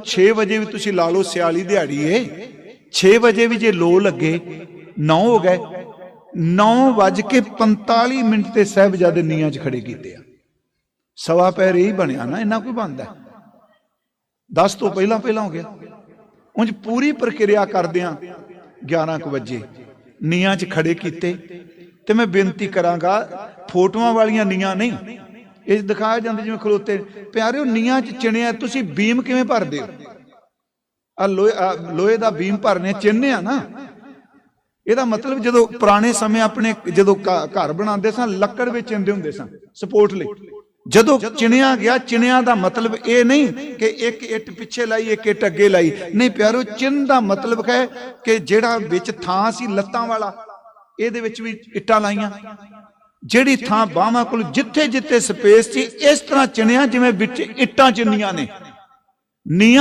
ਮਤਲਬ 6 ਵਜੇ ਵੀ ਤੁਸੀਂ ਲਾ ਲਓ ਸਿਆਲੀ ਦਿਹਾੜੀ ਏ। 6 ਵਜੇ ਵੀ ਜੇ ਲੋ ਲੱਗੇ 9 ਹੋ ਗਏ। 9 ਵੱਜ ਕੇ 45 ਮਿੰਟ ਤੇ ਸਾਹਿਬਜ਼ਾਦੇ ਨੀਆਂ 'ਚ ਖੜੇ ਕੀਤੇ ਆ। ਸਵਾ ਪੈਰ ਹੀ ਬਣਿਆ ਨਾ, ਇੰਨਾ ਕੋਈ ਬੰਦਾ 10 ਤੋਂ ਪਹਿਲਾਂ ਪਹਿਲਾਂ ਹੋ ਗਿਆ। ਉਂਝ ਪੂਰੀ ਪ੍ਰਕਿਰਿਆ ਕਰਦਿਆਂ 11 ਕੁ ਵਜੇ। ਨੀਆਂ 'ਚ ਖੜੇ ਕੀਤੇ। ਤੇ ਮੈਂ ਬੇਨਤੀ ਕਰਾਂਗਾ, ਫੋਟੋਆਂ ਵਾਲੀਆਂ ਨੀਆਂ ਨਹੀਂ ਇਹ ਦਿਖਾਇਆ ਜਾਂਦਾ ਜਿਵੇਂ ਖਲੋਤੇ ਪਿਆਰਿਓ ਨੀਆਂ 'ਚ ਚਿਣਿਆ, ਤੁਸੀਂ ਬੀਮ ਕਿਵੇਂ ਭਰਦੇ ਹੋ? ਆ ਲੋਹੇ ਲੋਹੇ ਦਾ ਬੀਮ ਭਰਨੇ, ਚਿੰਨ੍ਹ ਆ ਨਾ। ਇਹਦਾ ਮਤਲਬ ਜਦੋਂ ਪੁਰਾਣੇ ਸਮੇਂ ਆਪਣੇ ਜਦੋਂ ਘਰ ਬਣਾਉਂਦੇ ਸਨ ਲੱਕੜ ਵਿੱਚ ਚਿੰਦੇ ਹੁੰਦੇ ਸਨ ਸਪੋਰਟ ਲਈ। ਜਦੋਂ ਚਿਣਿਆ ਗਿਆ, ਚਿਣਿਆ ਦਾ ਮਤਲਬ ਇਹ ਨਹੀਂ ਕਿ ਇੱਕ ਇੱਟ ਪਿੱਛੇ ਲਾਈ, ਇੱਕ ਇੱਟ ਅੱਗੇ ਲਾਈ। ਨਹੀਂ ਪਿਆਰੋ ਚਿੰਨ ਦਾ ਮਤਲਬ ਹੈ ਕਿ ਜਿਹੜਾ ਵਿੱਚ ਥਾਂ ਸੀ ਲੱਤਾਂ ਵਾਲਾ, ਇਹਦੇ ਵਿੱਚ ਵੀ ਇੱਟਾਂ ਲਾਈਆਂ। ਜਿਹੜੀ ਥਾਂ ਬਾਹਾਂ ਕੋਲ ਜਿੱਥੇ ਜਿੱਥੇ ਸਪੇਸ ਸੀ, ਇਸ ਤਰ੍ਹਾਂ ਚਿਣਿਆ ਜਿਵੇਂ ਵਿੱਚ ਇੱਟਾਂ ਚਿੰਨੀਆਂ ਨੇ। ਨੀਆਂ